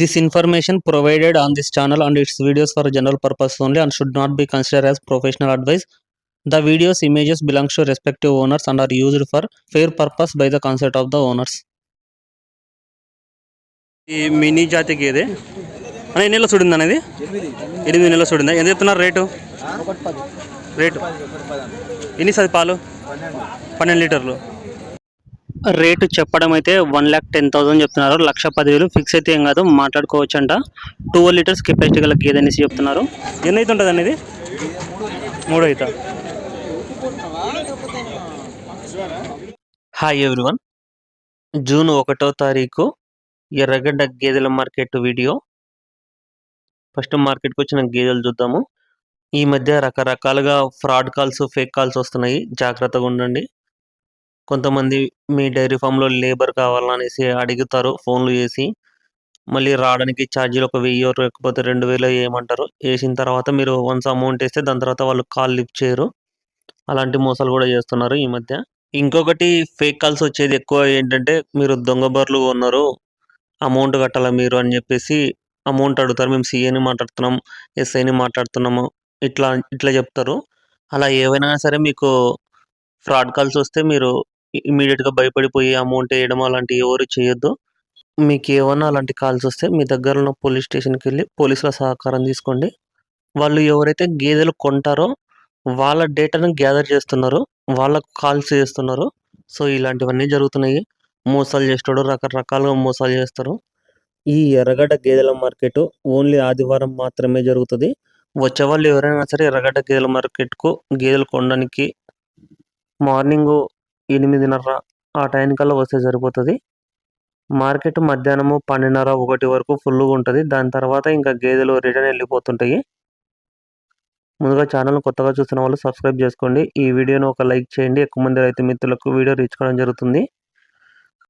This information provided on this channel and its videos for general purpose only and should not be consider as professional advice the videos images belongs to respective owners and are used for fair purpose by the concept of the owners ఈ mini జాతి గేదె ఎన్ని నెలలు చూడింది అనేది ఎనిమిది నెలలు చూడిందా ఎంత చెప్తున్నారు రేటు? రేటు. ఎన్ని సది పాలు? పన్నెండు లీటర్లు. రేటు చెప్పడం అయితే వన్ ల్యాక్ టెన్ థౌసండ్ చెప్తున్నారు. లక్ష పదివేలు ఫిక్స్ అయితే ఏం కాదు మాట్లాడుకోవచ్చు అంట టూ లీటర్స్ కెపాసిటీ గల గేదె అనేసి చెప్తున్నారు. ఎన్ని అయితే ఉంటుంది అనేది? మూడు అయితే. హాయ్ ఎవ్రీవన్ జూన్ ఒకటో తారీఖు ఎర్రగడ్డ గేదెల మార్కెట్ వీడియో. ఫస్ట్ మార్కెట్కి వచ్చిన గేదెలు చూద్దాము. ఈ మధ్య రకరకాలుగా ఫ్రాడ్ కాల్స్ ఫేక్ కాల్స్ వస్తున్నాయి. జాగ్రత్తగా ఉండండి. కొంతమంది మీ డైరీ ఫామ్లో లేబర్ కావాలనేసి అడుగుతారు ఫోన్లు చేసి. మళ్ళీ రావడానికి ఛార్జీలు ఒక వెయ్యి లేకపోతే రెండు వేలు వేయమంటారు వేసిన తర్వాత మీరు వన్స్ అమౌంట్ వేస్తే దాని తర్వాత వాళ్ళు కాల్ లిఫ్ట్ చేయరు. అలాంటి మోసాలు కూడా చేస్తున్నారు ఈ మధ్య. ఇంకొకటి ఫేక్ కాల్స్ వచ్చేది ఎక్కువ ఏంటంటే మీరు దొంగ బర్లు ఉన్నారు అమౌంట్ కట్టాలా మీరు అని చెప్పేసి అమౌంట్ అడుగుతారు. మేము సీఏని మాట్లాడుతున్నాం ఎస్ఐని మాట్లాడుతున్నాము. ఇట్లా ఇట్లా చెప్తారు. అలా ఏవైనా సరే మీకు ఫ్రాడ్ కాల్స్ వస్తే మీరు ఇమీడియట్గా భయపడిపోయి అమౌంట్ వేయడం అలాంటివి ఎవరు చేయొద్దు. మీకు ఏమన్నా అలాంటి కాల్స్ వస్తే మీ దగ్గర ఉన్న పోలీస్ స్టేషన్కి వెళ్ళి పోలీసుల సహకారం తీసుకోండి. వాళ్ళు ఎవరైతే గేదెలు కొంటారో వాళ్ళ డేటాను గ్యాదర్ చేస్తున్నారు. వాళ్ళకు కాల్స్ చేస్తున్నారు. సో ఇలాంటివన్నీ జరుగుతున్నాయి. మోసాలు చేసేటోడు రకరకాలుగా మోసాలు చేస్తారు. ఈ ఎర్రగడ్డ గేదెల మార్కెట్ ఓన్లీ ఆదివారం మాత్రమే జరుగుతుంది. వచ్చే వాళ్ళు ఎవరైనా సరే ఎర్రగడ్డ గేదెల మార్కెట్కు గేదెలు కొనడానికి మార్నింగ్ ఎనిమిదిన్నర ఆ టైంకల్లా వస్తే సరిపోతుంది. మార్కెట్ మధ్యాహ్నము పన్నెండున్నర ఒకటి వరకు ఫుల్గా ఉంటుంది. దాని తర్వాత ఇంకా గేదెలు రిటర్న్ వెళ్ళిపోతుంటాయి. ముందుగా ఛానల్ కొత్తగా చూస్తున్న వాళ్ళు సబ్స్క్రైబ్ చేసుకోండి. ఈ వీడియోను ఒక లైక్ చేయండి. ఎక్కువ మంది రైతు మిత్రులకు వీడియో రీచ్ కావడం జరుగుతుంది.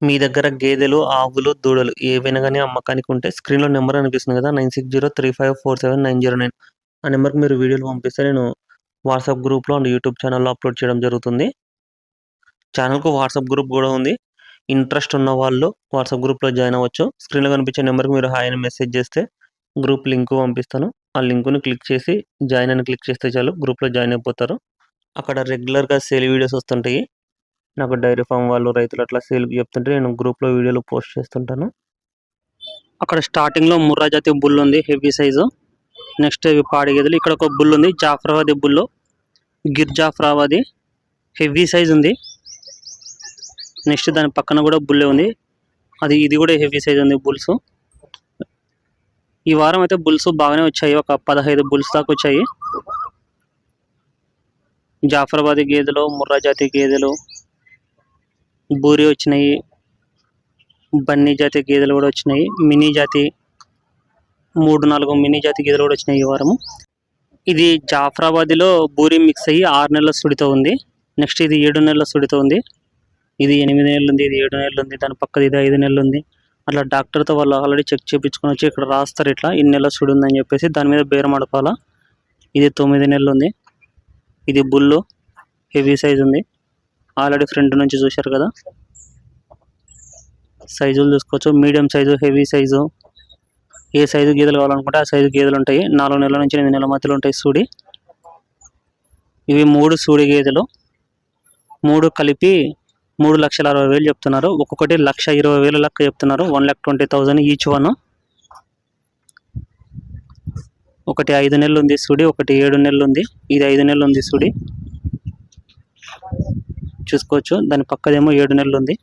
మీ దగ్గర గేదెలు ఆవులు దూడలు ఏవైనా కానీ అమ్మకానికి ఉంటే స్క్రీన్లో నెంబర్ అనిపిస్తుంది కదా nine six zero three five four seven nine zero nine. ఆ నెంబర్కి మీరు వీడియోలు పంపిస్తే నేను వాట్సాప్ గ్రూప్లో అండ్ యూట్యూబ్ ఛానల్లో అప్లోడ్ చేయడం జరుగుతుంది. ఛానల్కు వాట్సాప్ గ్రూప్ కూడా ఉంది. ఇంట్రెస్ట్ ఉన్న వాళ్ళు వాట్సాప్ గ్రూప్లో జాయిన్ అవ్వచ్చు. స్క్రీన్లో కనిపించే నెంబర్కి మీరు హాయ్ అని మెసేజ్ చేస్తే గ్రూప్ లింక్ పంపిస్తాను. ఆ లింకుని క్లిక్ చేసి జాయిన్ అని క్లిక్ చేస్తే చాలు గ్రూప్లో జాయిన్ అయిపోతారు. అక్కడ రెగ్యులర్గా సేల్ వీడియోస్ వస్తుంటాయి. నాకు డైరీ ఫామ్ వాళ్ళు రైతులు అట్లా సేల్ చెప్తుంటే నేను గ్రూప్లో వీడియోలు పోస్ట్ చేస్తుంటాను. అక్కడ స్టార్టింగ్లో ముర్రా జాతి బుల్ ఉంది హెవీ సైజు. నెక్స్ట్ ఇవి పాడి గేదెలు. ఇక్కడ ఒక బుల్ ఉంది Jafarabadi bull. Gir heavy size ఉంది. నెక్స్ట్ దాని పక్కన కూడా బుల్లే ఉంది. అది ఇది కూడా హెవీ సైజ్ ఉంది బుల్స్. ఈ వారం అయితే బుల్స్ బాగానే వచ్చాయి. ఒక పదహైదు బుల్స్ దాకా వచ్చాయి. జాఫరాబాద్ గేదెలు ముర్రా జాతి గేదెలు బూరి వచ్చినాయి. బన్నీ జాతి గేదెలు కూడా వచ్చినాయి. మినీ జాతి మూడు నాలుగు మినీ జాతి గేదెలు కూడా వచ్చినాయి ఈ వారము. ఇది జాఫరాబాద్లో బూరి మిక్స్ అయ్యి ఆరు నెలల సుడితో ఉంది. నెక్స్ట్ ఇది ఏడు నెలల సుడితో ఉంది. ఇది ఎనిమిది నెలలు ఉంది ఇది ఏడు నెలలు ఉంది దాని పక్కది ఇది ఐదు నెలలు ఉంది అట్లా డాక్టర్తో వాళ్ళు ఆల్రెడీ చెక్ చేయించుకొని వచ్చి ఇక్కడ రాస్తారు ఇట్లా ఇన్ని నెలల సుడి ఉందని చెప్పేసి దాని మీద బేరం ఆడుకోవాలా ఇది తొమ్మిది నెలలు ఉంది ఇది బుల్లు హెవీ సైజ్ ఉంది. ఆల్రెడీ ఫ్రంట్ నుంచి చూశారు కదా? సైజులు చూసుకోవచ్చు. మీడియం సైజు హెవీ సైజు ఏ సైజు గేదెలు కావాలనుకుంటే ఆ సైజు గేదెలు ఉంటాయి. నాలుగు నెలల నుంచి ఎనిమిది నెలల మధ్యలో ఉంటాయి సూడి. ఇవి మూడు సూడి గేదెలు. మూడు కలిపి మూడు లక్షల అరవై వేలు చెప్తున్నారు. ఒక్కొక్కటి లక్ష ఇరవై వేలు లెక్క చెప్తున్నారు. One lakh twenty thousand each one. ఒకటి ఐదు నెలలు ఉంది సుడి ఒకటి ఏడు నెలలు ఉంది. ఇది ఐదు నెలలు ఉంది సుడి. చూసుకోవచ్చు. దాని పక్కదేమో ఏడు నెలలు ఉంది.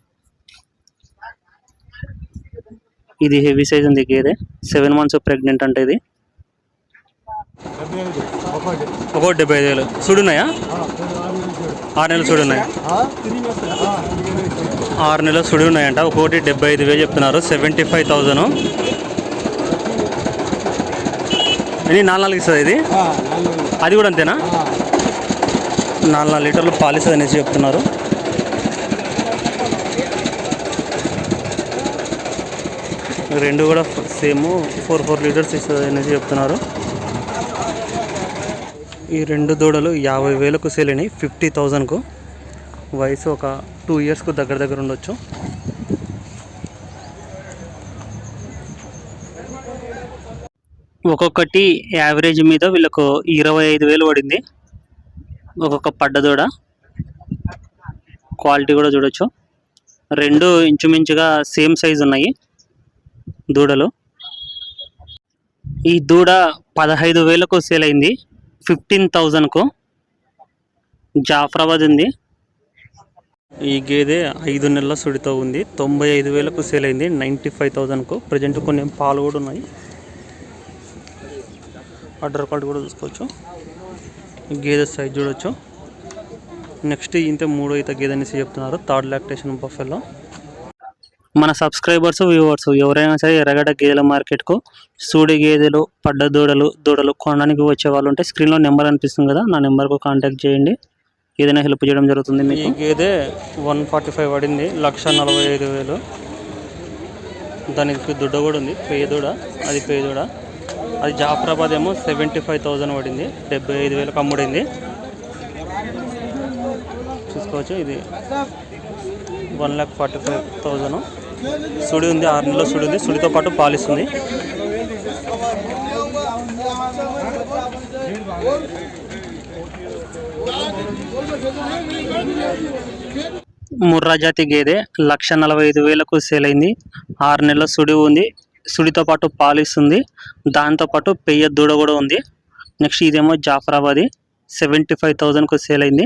ఇది హెవీ సైజ్ ఉంది గేదె. సెవెన్ మంత్స్ ప్రెగ్నెంట్ అంటే ఇది. ఒకటి డెబ్బై ఐదు వేలు. చూడున్నాయా ఆరు నెలలు చూడున్నాయి ఆరు నెలలు సుడి ఉన్నాయంట. ఒకటి డెబ్బై ఐదు వేలు చెప్తున్నారు. Seventy five thousand. ఇది నాలుగు నాలుగు ఇస్తుంది ఇది? అది కూడా అంతేనా? నాలుగు నాలుగు లీటర్లు పాలిస్తుంది అనేసి చెప్తున్నారు. రెండు కూడా సేమ్ ఫోర్ ఫోర్ లీటర్స్ ఇస్తుంది అనేసి చెప్తున్నారు. ఈ రెండు దూడలు యాభై వేలకు సేల్ అయినాయి. ఫిఫ్టీ థౌజండ్కు. వయసు ఒక టూ ఇయర్స్కు దగ్గర దగ్గర ఉండొచ్చు. ఒక్కొక్కటి యావరేజ్ మీద వీళ్ళకు ఇరవై ఐదు వేలు పడింది. ఒక్కొక్క పడ్డదూడ క్వాలిటీ కూడా చూడొచ్చు. రెండు ఇంచుమించుగా సేమ్ సైజ్ ఉన్నాయి దూడలు. ఈ దూడ పదహైదు వేలకు సేల్ అయింది. ఫిఫ్టీన్ థౌజండ్కు జాఫరాబాద్ ఉంది. ఈ గేదె ఐదు నెలల సుడితో ఉంది. తొంభై ఐదు వేలకు సేల్ అయింది. నైంటీ ఫైవ్ థౌజండ్కు ప్రజెంట్ కొన్ని పాలు కూడా ఉన్నాయి. ఆర్డర్ కార్డు కూడా చూసుకోవచ్చు. గేదె సైజ్ చూడొచ్చు. నెక్స్ట్ ఇంత మూడో ఈత గేదె అనేసి చెప్తున్నారు. థర్డ్ లాక్టేషన్ బఫెలో మన సబ్స్క్రైబర్స్ వ్యూవర్స్ ఎవరైనా సరే ఎర్రగడ్డ గేదెల మార్కెట్కు సూడి గేదెలు పడ్డ దూడలు దూడలు కొనడానికి వచ్చే వాళ్ళు ఉంటే స్క్రీన్లో నెంబర్ అనిపిస్తుంది కదా నా నెంబర్కు కాంటాక్ట్ చేయండి. ఏదైనా హెల్ప్ చేయడం జరుగుతుంది మీకు. గేదె వన్ ఫార్టీ ఫైవ్ పడింది లక్ష నలభై ఐదు వేలు. దానికి దుడ్డ కూడా ఉంది పేయ దూడ అది పేయ దూడ. అది జాఫరాబాద్ ఏమో సెవెంటీ ఫైవ్ థౌజండ్ పడింది డెబ్బై ఐదు వేలకు అమ్ముడింది చూసుకోవచ్చు ఇది one lakh forty five thousand సుడి ఉంది ఆరు నెలల సుడి ఉంది. సుడితో పాటు పాలిస్తుంది. ముర్రా జాతి గేదె లక్ష నలభై ఐదు వేలకు సేల్ అయింది. ఆరు నెలల సుడి ఉంది. సుడితో పాటు పాలిస్తుంది. దాంతోపాటు పెయ్య దూడ కూడా ఉంది. నెక్స్ట్ ఇదేమో జాఫరాబాది. సెవెంటీ ఫైవ్ థౌజండ్కు సేల్ అయింది.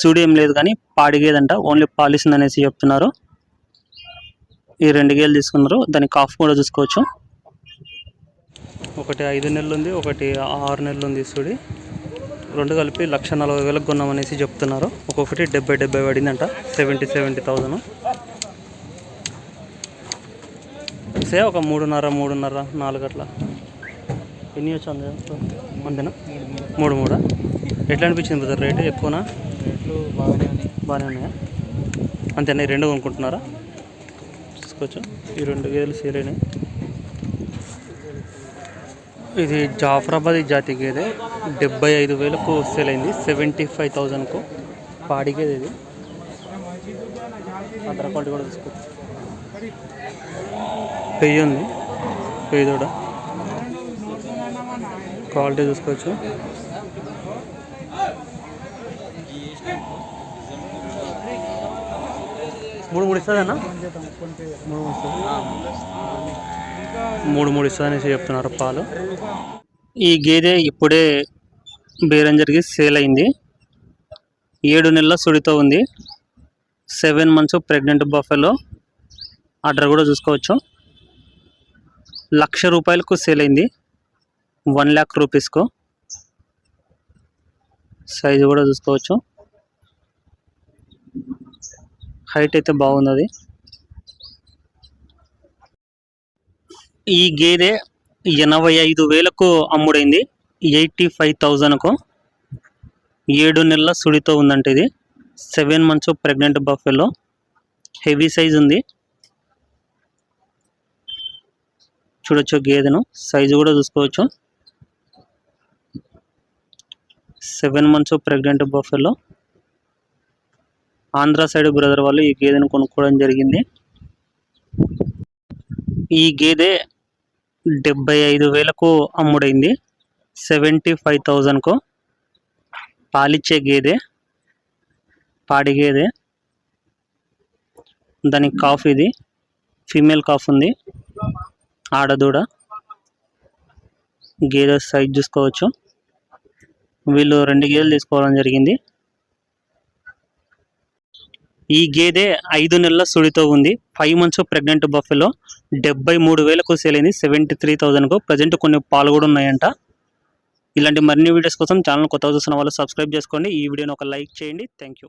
సుడి ఏం లేదు కానీ పాడి గేదంట ఓన్లీ పాలిస్తుంది అనేసి చెప్తున్నారు. ఈ రెండు గేలు తీసుకున్నారు. దాని కాఫ్ కూడా చూసుకోవచ్చు. ఒకటి ఐదు నెలలు ఉంది ఒకటి ఆరు నెలలు ఉంది సుడి రెండు కలిపి లక్ష నలభై వేలకు కొన్నామనేసి చెప్తున్నారు. ఒక్కొక్కటి డెబ్బై డెబ్బై పడిందంట సెవెంటీ సెవెంటీ థౌజండ్. సే ఒక మూడున్నర మూడున్నర నాలుగు అట్లా. ఎన్ని వచ్చింది? అంతేనా? మూడు మూడా? ఎట్లా అనిపించింది బ్రదర్ రేటు ఎక్కువనా? రేట్లు బాగానే ఉన్నాయి. బాగానే ఉన్నాయా? అంతేనా? రెండు కొనుక్కుంటున్నారా? చూసుకోవచ్చు ఈ రెండు గేదెలు సేల్ అయినాయి. ఇది జాఫరాబాద్ జాతి గేదె. డెబ్బై ఐదు వేలకు సేల్ అయింది. సెవెంటీ ఫైవ్ థౌజండ్కు పాడి గేదె ఇది. అదర క్వాలిటీ కూడా తీసుకోవచ్చు పెయ్యి ఉంది. పెయ్యి కూడా క్వాలిటీ చూసుకోవచ్చు. మూడు మూడు ఇస్తుందన్నా? మూడు మూడు ఇస్తుంది మూడు మూడు ఇస్తుంది అనేసి చెప్తున్నారు పాలు. ఈ గేదె ఇప్పుడే బేరం జరిగి సేల్ అయింది. ఏడు నెలల సుడితో ఉంది. Seven months pregnant buffalo. Udder కూడా చూసుకోవచ్చు. లక్ష రూపాయలకు సేల్ అయింది. వన్ ల్యాక్ రూపీస్కు. సైజు కూడా చూసుకోవచ్చు. హైట్ అయితే బాగుంది ఈ గేదె ఎనభై ఐదు వేలకు అమ్ముడైంది. Eighty five థౌజండ్కు. ఏడు నెలల సుడితో ఉందంటే ఇది. Seven months pregnant buffalo. Heavy size ఉంది. చూడొచ్చు గేదెను. సైజు కూడా చూసుకోవచ్చు. Seven months pregnant buffalo. Andhra side brother వాళ్ళు ఈ గేదెను కొనుక్కోవడం జరిగింది. ఈ గేదె డెబ్బై ఐదు వేలకు అమ్ముడైంది. సెవెంటీ ఫైవ్ థౌజండ్కు పాలిచ్చే గేదె పాడి గేదె. దానికి కాఫ్ ఇది. ఫీమేల్ కాఫ్ ఉంది. ఆడదూడ. గేదె సైజ్ చూసుకోవచ్చు. వీళ్ళు రెండు గేదెలు తీసుకోవడం జరిగింది. ఈ గేదె ఐదు నెలల సుడితో ఉంది. ఫైవ్ మంత్స్ ప్రెగ్నెంట్ బఫెలో డెబ్బై మూడు వేలకు సేల్ అయింది. సెవెంటీ త్రీ థౌజండ్కు ప్రజెంట్ కొన్ని పాలు కూడా ఉన్నాయంట. ఇలాంటి మరిన్ని వీడియోస్ కోసం ఛానల్ కొత్త చూస్తున్న వాళ్ళు సబ్స్క్రైబ్ చేసుకోండి. ఈ వీడియోని ఒక లైక్ చేయండి. Thank you.